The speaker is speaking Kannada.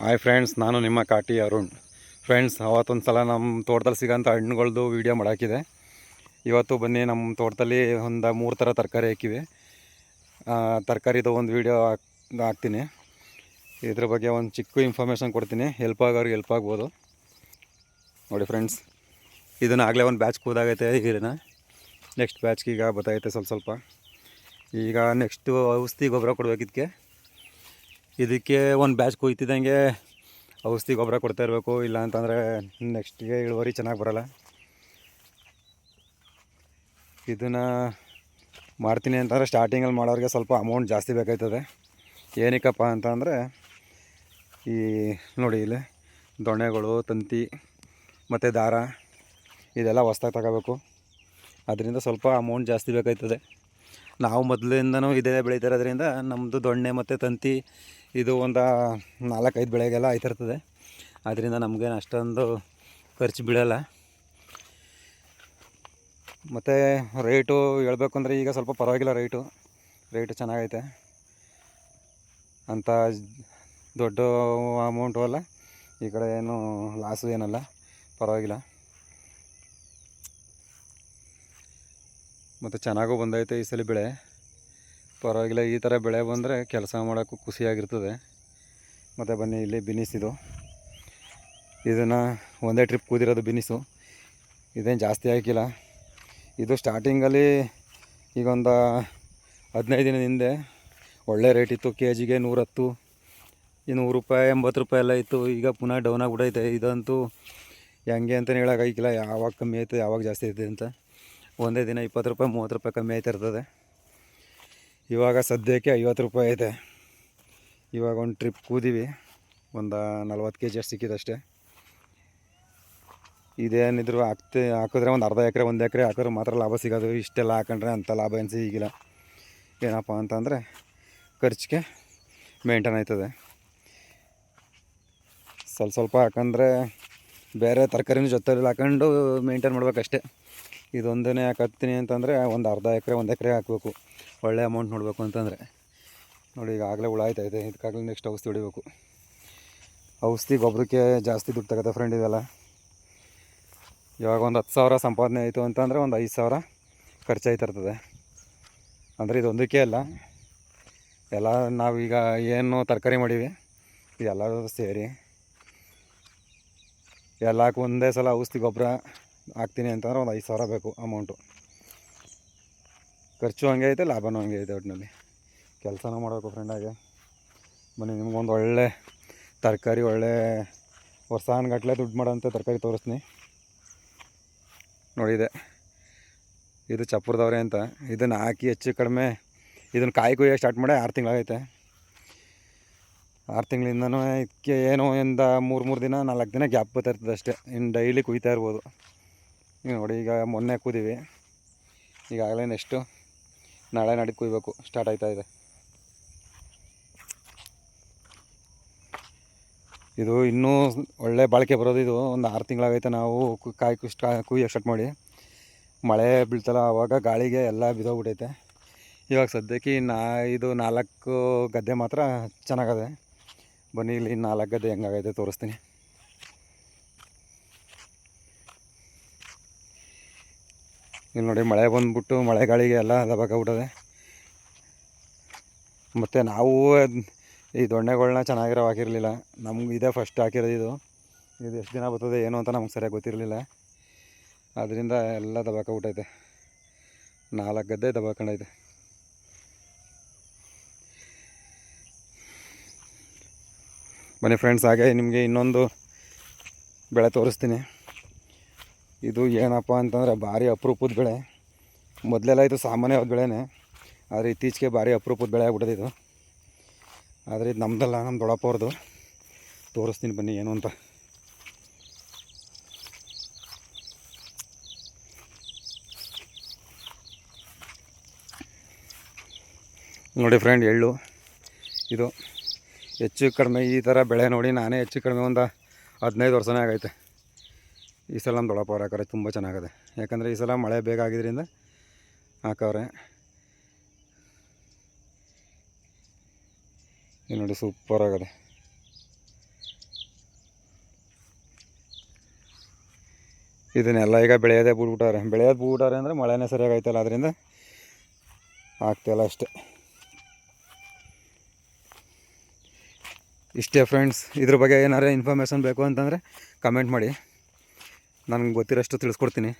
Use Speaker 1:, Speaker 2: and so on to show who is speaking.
Speaker 1: ಹಾಯ್ ಫ್ರೆಂಡ್ಸ್ ನಾನು ನಿಮ್ಮ ಕಾಟಿ ಅರುಣ್. ಫ್ರೆಂಡ್ಸ್ ಅವತ್ತೊಂದು ಸಲ ನಮ್ಮ ತೋಟದಲ್ಲಿ ಸಿಗೋಂಥ ಹಣ್ಣುಗಳ್ದು ವೀಡಿಯೋ ಮಾಡಾಕಿದೆ. ಇವತ್ತು ಬನ್ನಿ ನಮ್ಮ ತೋಟದಲ್ಲಿ ಒಂದು ಮೂರು ಥರ ತರಕಾರಿ ಹಾಕಿವೆ. ತರಕಾರಿದು ಒಂದು ವೀಡಿಯೋ ಹಾಕ್ತೀನಿ. ಇದ್ರ ಬಗ್ಗೆ ಒಂದು ಚಿಕ್ಕ ಇನ್ಫಾರ್ಮೇಷನ್ ಕೊಡ್ತೀನಿ. ಹೆಲ್ಪ್ ಆಗೋರಿಗೆ ಹೆಲ್ಪ್ ಆಗ್ಬೋದು. ನೋಡಿ ಫ್ರೆಂಡ್ಸ್ ಇದನ್ನು ಆಗಲೇ ಒಂದು ಬ್ಯಾಚ್ ಕೂದಾಗೈತೆ ಇದನ್ನು ನೆಕ್ಸ್ಟ್ ಬ್ಯಾಚ್ಗೆ ಈಗ ಬರ್ತೈತೆ ಸ್ವಲ್ಪ ಸ್ವಲ್ಪ. ಈಗ ನೆಕ್ಸ್ಟು ಔಷಧಿ ಗೊಬ್ಬರ ಕೊಡ್ಬೇಕಿದ್ದಕ್ಕೆ ಇದಕ್ಕೆ ಒಂದು ಬ್ಯಾಚ್ ಕೊಯ್ತಿದ್ದಂಗೆ ಔಷಧಿ ಗೊಬ್ಬರ ಕೊಡ್ತಾ ಇರಬೇಕು. ಇಲ್ಲ ಅಂತಂದರೆ ನೆಕ್ಸ್ಟ್ಗೆ ಇಳುವರಿ ಚೆನ್ನಾಗಿ ಬರೋಲ್ಲ. ಇದನ್ನು ಮಾಡ್ತೀನಿ ಅಂತಂದರೆ ಸ್ಟಾರ್ಟಿಂಗಲ್ಲಿ ಮಾಡೋರಿಗೆ ಸ್ವಲ್ಪ ಅಮೌಂಟ್ ಜಾಸ್ತಿ ಬೇಕಾಯ್ತದೆ. ಏನಕ್ಕಪ್ಪ ಅಂತಂದರೆ ಈ ನೋಡಿ ಇಲ್ಲಿ ದೊಣ್ಣೆಗಳು, ತಂತಿ ಮತ್ತು ದಾರ ಇದೆಲ್ಲ ಹೊಸ್ದಾಗಿ ತಗೋಬೇಕು. ಅದರಿಂದ ಸ್ವಲ್ಪ ಅಮೌಂಟ್ ಜಾಸ್ತಿ ಬೇಕಾಯ್ತದೆ. ನಾವು ಮೊದಲಿಂದನೂ ಇದೇ ಬೆಳೀತಾ ನಮ್ಮದು ದೊಣ್ಣೆ ಮತ್ತು ತಂತಿ ಇದು ಒಂದು ನಾಲ್ಕೈದು ಬೆಳೆಗೆಲ್ಲ ಆಯ್ತಿರ್ತದೆ. ಅದರಿಂದ ನಮಗೇನು ಅಷ್ಟೊಂದು ಖರ್ಚು ಬೀಳಲ್ಲ. ಮತ್ತು ರೇಟು ಹೇಳಬೇಕು ಅಂದರೆ ಈಗ ಸ್ವಲ್ಪ ಪರವಾಗಿಲ್ಲ ರೇಟು ರೇಟು ಚೆನ್ನಾಗೈತೆ. ಅಂತ ದೊಡ್ಡ ಅಮೌಂಟು ಅಲ್ಲ. ಈ ಕಡೆ ಏನು ಲಾಸು ಏನಲ್ಲ. ಪರವಾಗಿಲ್ಲ. ಮತ್ತು ಚೆನ್ನಾಗೂ ಬಂದೈತೆ ಈ ಸಲ ಬೆಳೆ. ಪರವಾಗಿಲ್ಲ, ಈ ಥರ ಬೆಳೆ ಬಂದರೆ ಕೆಲಸ ಮಾಡೋಕ್ಕೂ ಖುಷಿಯಾಗಿರ್ತದೆ. ಮತ್ತು ಬನ್ನಿ, ಇಲ್ಲಿ ಬಿನಿಸಿದು ಇದನ್ನು ಒಂದೇ ಟ್ರಿಪ್ ಕೂದಿರೋದು ಬಿನಿಸು. ಇದೇನು ಜಾಸ್ತಿ ಹಾಕಿಲ್ಲ. ಇದು ಸ್ಟಾರ್ಟಿಂಗಲ್ಲಿ ಈಗ ಒಂದು ಹದಿನೈದು ದಿನದ ಹಿಂದೆ ಒಳ್ಳೆ ರೇಟ್ ಇತ್ತು. ಕೆ ಜಿಗೆ ನೂರತ್ತು ನೂರು ರೂಪಾಯಿ, ಎಂಬತ್ತು ರೂಪಾಯಿ ಎಲ್ಲ ಇತ್ತು. ಈಗ ಪುನಃ ಡೌನ್ ಆಗಿಬಿಟ್ಟೈತೆ ಇದಂತೂ ಹೆಂಗೆ ಅಂತಲೇ ಹೇಳೋಕ್ಕಾಗಿಲ್ಲ ಯಾವಾಗ ಕಮ್ಮಿ ಆಯ್ತು, ಯಾವಾಗ ಜಾಸ್ತಿ ಐತೆ ಅಂತ. ಒಂದೇ ದಿನ ಇಪ್ಪತ್ತು ರೂಪಾಯಿ, ಮೂವತ್ತು ರೂಪಾಯಿ ಕಮ್ಮಿ ಆಯ್ತಿರ್ತದೆ ಇವಾಗ ಸದ್ಯಕ್ಕೆ ಐವತ್ತು ರೂಪಾಯಿ ಐತೆ ಇವಾಗ ಒಂದು ಟ್ರಿಪ್ ಕೂದೀವಿ. ಒಂದು ನಲ್ವತ್ತು ಕೆ ಜಿ ಅಷ್ಟು. ಸಿಕ್ಕಿದಷ್ಟೇ ಇದೇನಿದ್ರು ಹಾಕ್ತೆ, ಹಾಕಿದ್ರೆ ಒಂದು ಅರ್ಧ ಎಕರೆ, ಒಂದು ಎಕರೆ ಹಾಕಿದ್ರೆ ಮಾತ್ರ ಲಾಭ ಸಿಗೋದು. ಇಷ್ಟೆಲ್ಲ ಹಾಕೊಂಡ್ರೆ ಅಂಥ ಲಾಭ ಏನು ಸಿಗಿಲ್ಲ. ಏನಪ್ಪ ಅಂತಂದರೆ ಖರ್ಚಿಗೆ ಮೇಂಟೈನ್ ಆಯ್ತದೆ. ಸ್ವಲ್ಪ ಸ್ವಲ್ಪ ಹಾಕಂದ್ರೆ ಬೇರೆ ತರಕಾರಿನ ಜೊತೆಲಿ ಹಾಕೊಂಡು ಮೇಂಟೈನ್ ಮಾಡ್ಬೇಕಷ್ಟೇ. ಇದೊಂದನೇ ಹಾಕತ್ತೀನಿ ಅಂತಂದರೆ ಒಂದು ಅರ್ಧ ಎಕರೆ, ಒಂದು ಎಕರೆ ಹಾಕಬೇಕು. ಒಳ್ಳೆ ಅಮೌಂಟ್ ನೋಡಬೇಕು ಅಂತಂದರೆ. ನೋಡಿ ಈಗಾಗಲೇ ಆಯ್ತೈತೆ ಇದಕ್ಕಾಗಲೇ ನೆಕ್ಸ್ಟ್ ಔಷಧಿ ಹೊಡಿಬೇಕು. ಔಷಧಿ ಗೊಬ್ಬರಕ್ಕೆ ಜಾಸ್ತಿ ದುಡ್ಡು ತಗತ್ತೆ ಫ್ರೆಂಡ್ ಇದೆಲ್ಲ ಇವಾಗ ಒಂದು ಹತ್ತು ಸಾವಿರ ಸಂಪಾದನೆ ಆಯಿತು ಅಂತಂದರೆ ಒಂದು ಐದು ಸಾವಿರ ಖರ್ಚಾಯ್ತಿರ್ತದೆ ಅಂದರೆ ಇದೊಂದಕ್ಕೆ ಅಲ್ಲ. ಎಲ್ಲ ನಾವೀಗ ಏನು ತರಕಾರಿ ಮಾಡೀವಿ ಇದೆಲ್ಲರೂ ಸೇರಿ. ಎಲ್ಲಕ್ಕೂ ಒಂದೇ ಸಲ ಔಷಧಿ ಗೊಬ್ಬರ ಹಾಕ್ತೀನಿ ಅಂತಂದ್ರೆ ಒಂದು ಐದು ಸಾವಿರ ಬೇಕು ಅಮೌಂಟು. ಖರ್ಚು ಹಂಗೆ ಐತೆ, ಲಾಭನೂ ಹಂಗೆ ಐತೆ ಒಟ್ಟಿನಲ್ಲಿ ಕೆಲಸನೂ ಮಾಡಬೇಕು ಫ್ರೆಂಡಾಗೆ ಬನ್ನಿ ನಿಮ್ಗೊಂದು ಒಳ್ಳೆ ತರಕಾರಿ, ಒಳ್ಳೆ ವರ್ಷಾನ್ಗಟ್ಲೆ ದುಡ್ಡು ಮಾಡೋಂಥ ತರಕಾರಿ ತೋರಿಸ್ತೀನಿ. ನೋಡಿದೆ ಇದು. ಚಪ್ಪರದವ್ರೆ ಅಂತ. ಇದನ್ನು ಹಾಕಿ ಹೆಚ್ಚು ಕಡಿಮೆ, ಇದನ್ನು ಕಾಯಿ ಕುಯ್ಯೋಕೆ ಸ್ಟಾರ್ಟ್ ಮಾಡಿ ಆರು ತಿಂಗಳಾಗೈತೆ ಆರು ತಿಂಗಳಿಂದನೂ ಇದಕ್ಕೆ ಏನೋ ಇಂದ ಮೂರು ಮೂರು ದಿನ, ನಾಲ್ಕು ದಿನ ಗ್ಯಾಪ್ ಬರ್ತಾಯಿರ್ತದೆ ಅಷ್ಟೇ. ಇನ್ನು ಡೈಲಿ ಕುಯ್ತಾ ಇರ್ಬೋದು. ಈಗ ನೋಡಿ, ಈಗ ಮೊನ್ನೆ ಕೂದೀವಿ. ಈಗಾಗಲೇ ನೆಕ್ಸ್ಟು ನಾಳೆ ನಾಡಿ ಕುಯ್ಬೇಕು. ಸ್ಟಾರ್ಟ್ ಆಯ್ತಾ ಇದೆ. ಇದು ಇನ್ನೂ ಒಳ್ಳೆ ಬಾಳಿಕೆ ಬರೋದು ಇದು. ಒಂದು ಆರು ತಿಂಗಳಾಗೈತೆ ನಾವು ಕಾಯಿ ಕುಸ್ಟ್ ಕುಯ್ಯೋಕೆ ಸ್ಟಾರ್ಟ್ ಮಾಡಿ. ಮಳೆ ಬೀಳ್ತಲ್ಲ ಆವಾಗ ಗಾಳಿಗೆ ಎಲ್ಲ ಬಿದ್ದೋಗ್ಬಿಟ್ಟೈತೆ ಇವಾಗ ಸದ್ಯಕ್ಕೆ ನಾ ಇದು ನಾಲ್ಕು ಗದ್ದೆ ಮಾತ್ರ ಚೆನ್ನಾಗದೆ. ಬನ್ನಿ, ಇಲ್ಲಿ ನಾಲ್ಕು ಗದ್ದೆ ಹೆಂಗಾಗೈತೆ ತೋರಿಸ್ತೀನಿ. ಇಲ್ಲಿ ನೋಡಿ ಮಳೆ ಬಂದ್ಬಿಟ್ಟು ಮಳೆ ಗಾಳಿಗೆ ಎಲ್ಲ ದಬಾಕಾಗ್ಬಿಟ್ಟದೆ ಮತ್ತು ನಾವು ಈ ದೊಣ್ಣೆಗಳನ್ನ ಚೆನ್ನಾಗಿರೋ ಹಾಕಿರಲಿಲ್ಲ. ನಮ್ಗೆ ಇದೇ ಫಸ್ಟ್ ಹಾಕಿರೋದು ಇದು. ಇದು ಎಷ್ಟು ದಿನ ಬರ್ತದೆ, ಏನು ಅಂತ ನಮ್ಗೆ ಸರಿಯಾಗಿ ಗೊತ್ತಿರಲಿಲ್ಲ. ಅದರಿಂದ ಎಲ್ಲ ದಬಾಕಾಗ್ಬಿಟ್ಟೈತೆ ನಾಲ್ಕು ಗದ್ದೆ ದಬಾಕೊಂಡೈತೆ ಬನ್ನಿ ಫ್ರೆಂಡ್ಸ್ ಹಾಗೆ ನಿಮಗೆ ಇನ್ನೊಂದು ಬೆಳೆ ತೋರಿಸ್ತೀನಿ. ಇದು ಏನಪ್ಪ ಅಂತಂದರೆ ಭಾರಿ ಅಪರೂಪದ ಬೆಳೆ. ಮೊದಲೆಲ್ಲ ಇದು ಸಾಮಾನ್ಯವಾದ ಬೆಳೆನೇ. ಆದರೆ ಇತ್ತೀಚೆಗೆ ಭಾರಿ ಅಪರೂಪದ ಬೆಳೆ ಆಗ್ಬಿಟ್ಟಿದೆ ಇದು. ಆದರೆ ಇದು ನಮ್ಮದಲ್ಲ ನಮ್ಮ ದೊಡ್ಡಪ್ಪವ್ರದ್ದು ತೋರಿಸ್ತೀನಿ ಬನ್ನಿ ಏನು ಅಂತ. ನೋಡಿ ಫ್ರೆಂಡ್ ಎಳ್ಳು. ಇದು ಹೆಚ್ಚು ಕಡಿಮೆ ಈ ಥರ ಬೆಳೆ ನೋಡಿ ನಾನೇ ಹೆಚ್ಚು ಕಡಿಮೆ ಒಂದು ಹದಿನೈದು ವರ್ಷನೇ ಆಗೈತೆ. ಈ ಸಲ ನಮ್ಮ ದೊಡ್ಡಪ್ಪ ಹಾಕವ್ರೆ ತುಂಬ ಚೆನ್ನಾಗಿದೆ. ಯಾಕಂದರೆ ಈ ಸಲ ಮಳೆ ಬೇಗ ಆಗಿದ್ದರಿಂದ ಹಾಕವ್ರೆ ಇದು ನೋಡಿ ಸೂಪರ್ ಆಗಿದೆ. ಇದನ್ನೆಲ್ಲ ಈಗ ಬೆಳೆಯೋದೇ ಬಿಟ್ಬಿಟ್ಟಾರೆ. ಬೆಳೆಯೋದು ಬಿಟ್ಬಿಟ್ಟಾರೆ ಅಂದರೆ ಮಳೆನೇ ಸರಿಯಾಗೈತಲ್ಲ ಅದರಿಂದ ಆಗ್ತಾಯಿಲ್ಲ ಅಷ್ಟೇ. ಇಷ್ಟೇ ಫ್ರೆಂಡ್ಸ್ ಇದ್ರ ಬಗ್ಗೆ ಏನಾದ್ರೂ ಇನ್ಫಾರ್ಮೇಷನ್ ಬೇಕು ಅಂತಂದರೆ ಕಮೆಂಟ್ ಮಾಡಿ. ನನಗೆ ಗೊತ್ತಿರೋಷ್ಟು ತಿಳಿಸ್ಕೊಡ್ತೀನಿ.